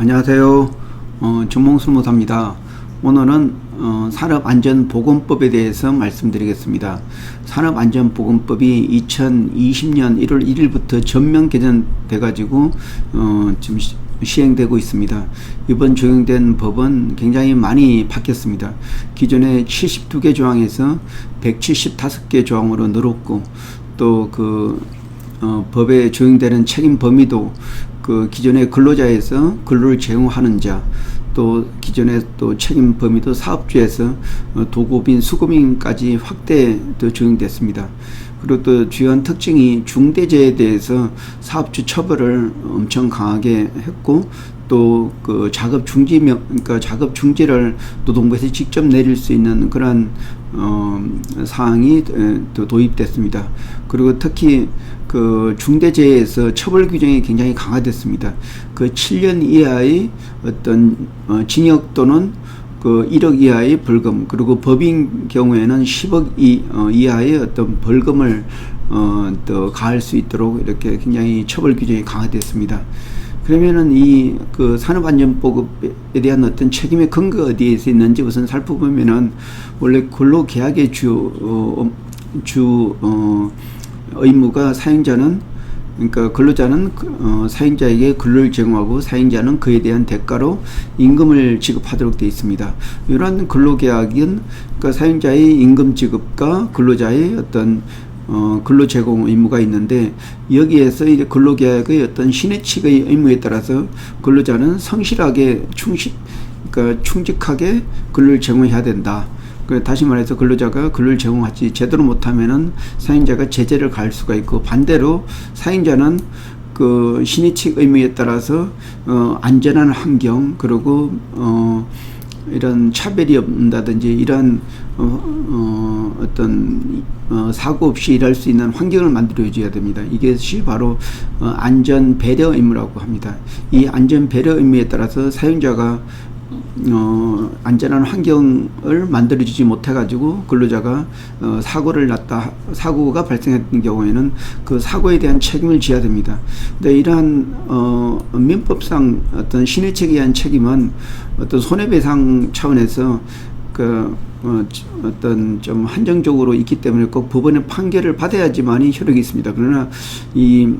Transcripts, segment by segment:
안녕하세요. 어, 전몽술무사입니다. 오늘은 어, 산업안전보건법에 대해서 말씀드리겠습니다. 산업안전보건법이 2020년 1월 1일부터 전면 개정돼 가지고 어, 지금 시, 시행되고 있습니다. 이번 적용된 법은 굉장히 많이 바뀌었습니다. 기존에 72개 조항에서 175개 조항으로 늘었고 또그 어, 법에 적용되는 책임 범위도 그 기존의 근로자에서 근로를 제공하는 자, 또 기존의 또 책임 범위도 사업주에서 어, 도급인, 수급인까지 확대 더 적용됐습니다. 그리고 또 주요한 특징이 중대재해에 대해서 사업주 처벌을 엄청 강하게 했고 또 그 작업 중지 명 그러니까 작업 중지를 노동부에서 직접 내릴 수 있는 그런 어 사항이 또 도입됐습니다. 그리고 특히 그 중대재해에서 처벌 규정이 굉장히 강화됐습니다. 그 7년 이하의 어떤 어 징역 또는 그 1억 이하의 벌금 그리고 법인 경우에는 10억 이, 어, 이하의 어떤 벌금을 어, 또 가할 수 있도록 이렇게 굉장히 처벌 규정이 강화됐습니다. 그러면은 이 그 산업안전보급에 대한 어떤 책임의 근거 어디에 있는지 우선 살펴보면은 원래 근로계약의 주, 어, 주, 어, 의무가 사용자는 그러니까 근로자는 그, 어, 사용자에게 근로를 제공하고 사용자는 그에 대한 대가로 임금을 지급하도록 되어 있습니다. 이러한 근로계약은 그러니까 사용자의 임금 지급과 근로자의 어떤 어, 근로 제공 의무가 있는데 여기에서 이제 근로계약의 어떤 신의칙의 의무에 따라서 근로자는 성실하게 충실 그러니까 충직하게 근로를 제공해야 된다. 그 다시 말해서 근로자가 근로를 제공하지 제대로 못하면은 사용자가 제재를 가할 수가 있고 반대로 사용자는 그 신의칙 의무에 따라서 어 안전한 환경 그리고 어 이런 차별이 없다든지 이런 어, 어, 어떤 어, 사고 없이 일할 수 있는 환경을 만들어줘야 됩니다. 이것이 바로 어, 안전 배려 의무라고 합니다. 이 안전 배려 의무에 따라서 사용자가 어, 안전한 환경을 만들어주지 못해가지고 근로자가 어, 사고를 났다 사고가 발생했던 경우에는 그 사고에 대한 책임을 져야 됩니다. 근데 이러한 어, 민법상 어떤 신의책에 의한 책임은 어떤 손해배상 차원에서 그 어, 어떤 좀 한정적으로 있기 때문에 꼭 법원의 판결을 받아야지만이 효력이 있습니다. 그러나 이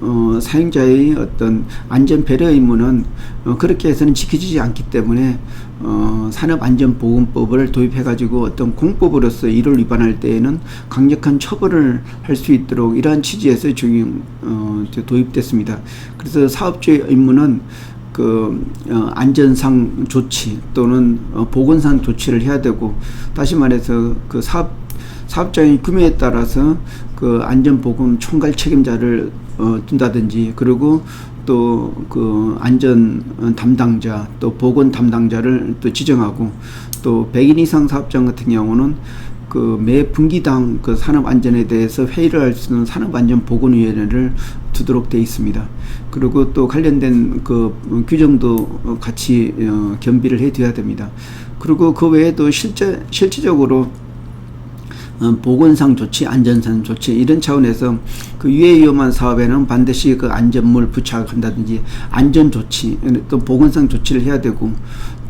어, 사용자의 어떤 안전 배려 의무는 어, 그렇게 해서는 지켜지지 않기 때문에 어, 산업안전보건법을 도입해가지고 어떤 공법으로서 이를 위반할 때에는 강력한 처벌을 할 수 있도록 이러한 취지에서 적용 어, 도입됐습니다. 그래서 사업주의 의무는 그 어, 안전상 조치 또는 어, 보건상 조치를 해야 되고 다시 말해서 그 사업 사업장의 규모에 따라서 그 안전보건 총괄 책임자를 어, 둔다든지 그리고 또 그 안전 담당자 또 보건 담당자를 또 지정하고 또 100인 이상 사업장 같은 경우는 그매 분기당 그 산업 안전에 대해서 회의를 할 수 있는 산업안전보건위원회를 두도록 되어 있습니다. 그리고 또 관련된 그 규정도 같이 어, 겸비를 해둬야 됩니다. 그리고 그 외에도 실제 실질적으로 어, 보건상 조치, 안전상 조치 이런 차원에서 그 유해 위험한 사업에는 반드시 그 안전물 부착한다든지 안전 조치 또 보건상 조치를 해야 되고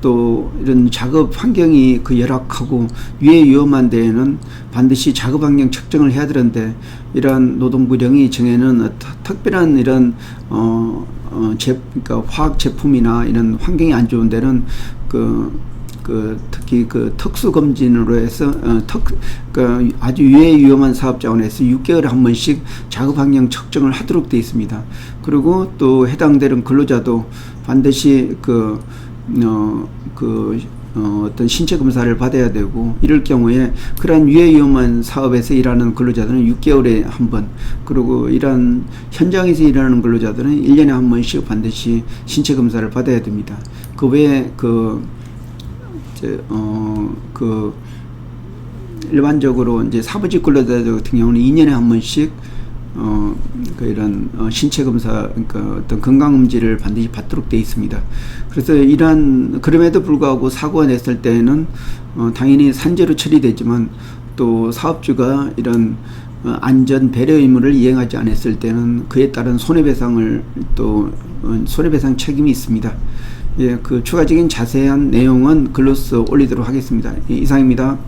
또 이런 작업 환경이 그 열악하고 유해 위험한 데에는 반드시 작업 환경 측정을 해야 되는데 이러한 노동부령이 정해는 특별한 이런 어, 어, 제, 그러니까 화학 제품이나 이런 환경이 안 좋은 데는 그 그 특히 그 특수 검진으로 해서 어, 특, 그 아주 유해 위험한 사업 자원에서 6개월에 한 번씩 작업 환경 측정을 하도록 되어 있습니다. 그리고 또 해당되는 근로자도 반드시 그 어, 그 어, 어떤 신체 검사를 받아야 되고 이럴 경우에 그러한 유해 위험한 사업에서 일하는 근로자들은 6개월에 한 번, 그리고 이러한 현장에서 일하는 근로자들은 1년에 한 번씩 반드시 신체 검사를 받아야 됩니다. 그 외에 그 이제 어그 일반적으로 이제 사무직 근로자들 같은 경우는 2년에 한 번씩 어, 그 이런 어, 신체 검사, 그러니까 어떤 건강 음지를 반드시 받도록 되어 있습니다. 그래서 이러한 그럼에도 불구하고 사고가 냈을 때에는 어, 당연히 산재로 처리되지만 또 사업주가 이런 어, 안전 배려 의무를 이행하지 않았을 때는 그에 따른 손해배상을 또 어, 손해배상 책임이 있습니다. 예, 그 추가적인 자세한 내용은 글로써 올리도록 하겠습니다. 예, 이상입니다.